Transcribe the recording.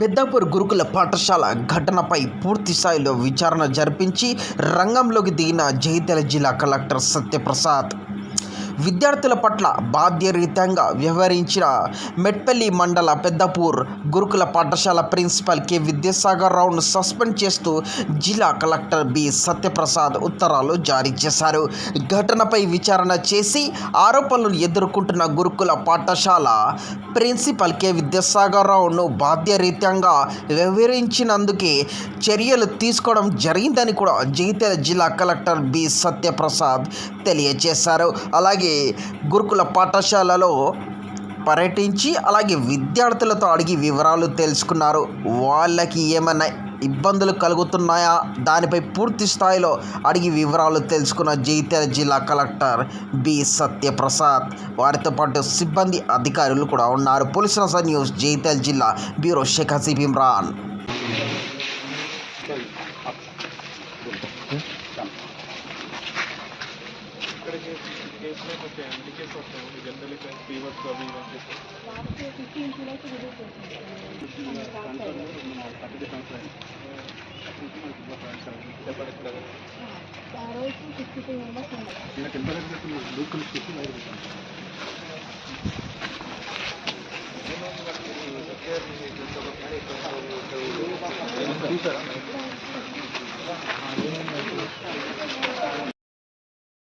పెద్దాపూర్ గురుకుల పాఠశాల ఘటనపై పూర్తి స్థాయిలో విచారణ జరిపించి రంగంలోకి దిగిన జగిత్యాల జిల్లా కలెక్టర్ సత్యప్రసాద్. విద్యార్థుల పట్ల బాధ్యరీతంగా వ్యవహరించిన మెట్పల్లి మండల పెద్దపూర్ గురుకుల పాఠశాల ప్రిన్సిపల్ కె. విద్యాసాగర్ రావును సస్పెండ్ చేస్తూ జిల్లా కలెక్టర్ బి. సత్యప్రసాద్ ఉత్తరాలు జారీ చేశారు. ఘటనపై విచారణ చేసి ఆరోపణలు ఎదుర్కొంటున్న గురుకుల పాఠశాల ప్రిన్సిపల్ కె. విద్యాసాగర్ రావును బాధ్యరీత్యంగా వ్యవహరించినందుకే చర్యలు తీసుకోవడం జరిగిందని కూడా జగిత్యాల జిల్లా కలెక్టర్ బి. సత్యప్రసాద్ తెలియజేశారు. అలాగే గురుకుల పాఠశాలలో పర్యటించి అలాగే విద్యార్థులతో అడిగి వివరాలు తెలుసుకున్నారు. వాళ్ళకి ఏమైనా ఇబ్బందులు కలుగుతున్నాయా? దానిపై పూర్తి స్థాయిలో అడిగి వివరాలు తెలుసుకున్న జగిత్యాల జిల్లా కలెక్టర్ బి. సత్యప్రసాద్. వారితో పాటు సిబ్బంది అధికారులు కూడా ఉన్నారు. పోలీసుల న్యూస్ జగిత్యాల జిల్లా బ్యూరో షేక్ హసీబ్ ఇమ్రాన్ ఇక్కడికి ಕೇಸಲ್ಲಿ ಮತ್ತು ಎಮ್ ಡಿ ಕೇಸ್ ಹೋಗ್ತೇವೆ ಜನರಲಿ ಫೀವರ್ಸ್ ಅದು ಇವೆಂಟ್ ಸರ್